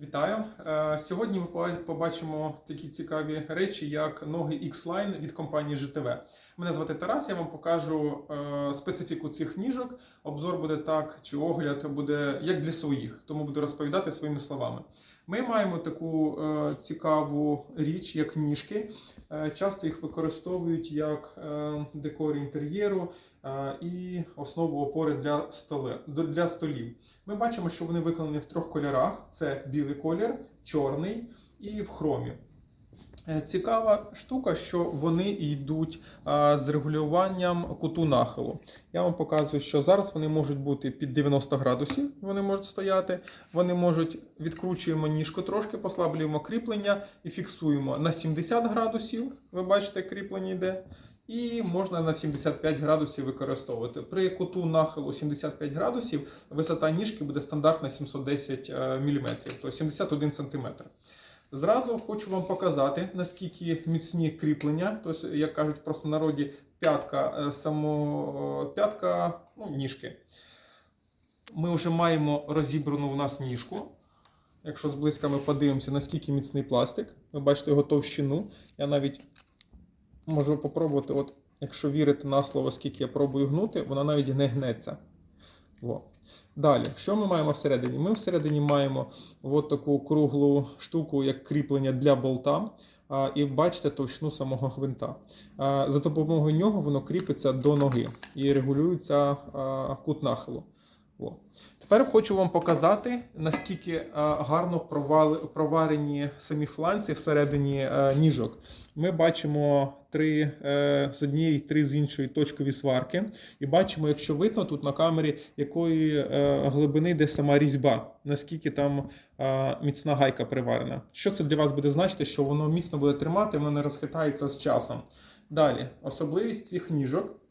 Вітаю! Е, Сьогодні ми побачимо такі цікаві речі, як ноги X-Line від компанії GTV. Мене звати Тарас, я вам покажу е, специфіку цих ніжок. Обзор буде так, чи огляд буде як для своїх, тому буду розповідати своїми словами. Ми маємо таку е, цікаву річ, як ніжки. Е, часто їх використовують як е, декор інтер'єру е, і основу опори для, столи, для столів. Ми бачимо, що вони виконані в трьох кольорах: це білий колір, чорний і в хромі. Е, Цікава штука, що вони йдуть з регулюванням куту нахилу. Я вам показую, що зараз вони можуть бути під 90 градусів, вони можуть стояти. Вони можуть відкручуємо ніжку трошки, послаблюємо кріплення і фіксуємо на 70 градусів. Ви бачите, кріплення йде. І можна на 75 градусів використовувати. При куту нахилу 75 градусів висота ніжки буде стандартна 710 мм, тобто 71 см. Зразу хочу вам показати, наскільки міцні кріплення, тобто, як кажуть в простонароді, п'ятка е, само п'ятка ну, ніжки. Ми вже маємо розібрану у нас ніжку. Якщо зблизька ми подивимося, наскільки міцний пластик. Ви бачите його товщину. Я навіть можу попробувати, от, якщо вірити на слово, скільки я пробую гнути, вона навіть не гнеться. Во. Далі, що ми маємо всередині? Ми всередині маємо от таку круглу штуку, як кріплення для болта. І бачите товщину самого гвинта. За допомогою нього воно кріпиться до ноги і регулюється кут нахилу. О. Тепер хочу вам показати, наскільки а, гарно проварені самі фланці всередині а, ніжок. Ми бачимо три е, з однієї, три з іншої точкові сварки. І бачимо, якщо видно тут на камері, якої е, глибини йде сама різьба, наскільки там е, міцна гайка приварена. Що це для вас буде значити, що воно міцно буде тримати, воно не розхитається з часом. Далі, особливість цих ніжок.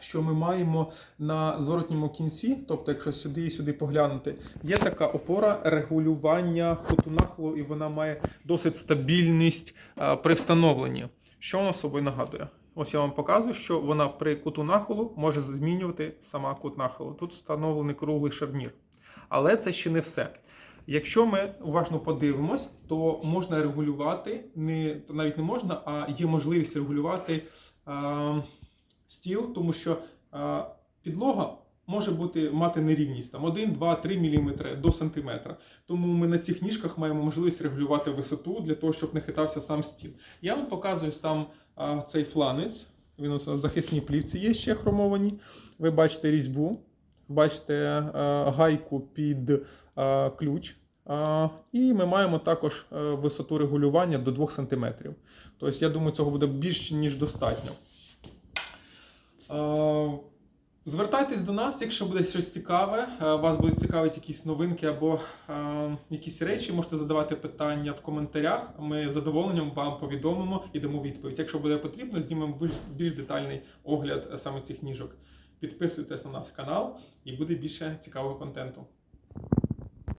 Що ми маємо на зворотньому кінці, тобто, якщо сюди і сюди поглянути, є така опора регулювання куту нахилу, і вона має досить стабільність а, при встановленні. Що вона собою нагадує? Ось я вам показую, що вона при куту нахилу може змінювати сама кут нахилу. Тут встановлений круглий шарнір. Але це ще не все. Якщо ми уважно подивимось, то можна регулювати, не, навіть не можна, а є можливість регулювати а, стіл, тому що підлога може бути мати нерівність там 1, 2, 3 мм до сантиметра. Тому ми на цих ніжках маємо можливість регулювати висоту для того, щоб не хитався сам стіл. Я вам показую сам цей фланець. Він у захисній плівці є ще хромовані. Ви бачите різьбу, бачите гайку під ключ. І ми маємо також висоту регулювання до 2 см. Тобто, я думаю, цього буде більш ніж достатньо. А, Звертайтесь до нас, якщо буде щось цікаве, е, вас будуть цікавити якісь новинки або е, якісь речі, можете задавати питання в коментарях. Ми з задоволенням вам повідомимо і дамо відповідь. Якщо буде потрібно, знімемо більш, детальний огляд е, саме цих ніжок. Підписуйтесь на наш канал і буде більше цікавого контенту.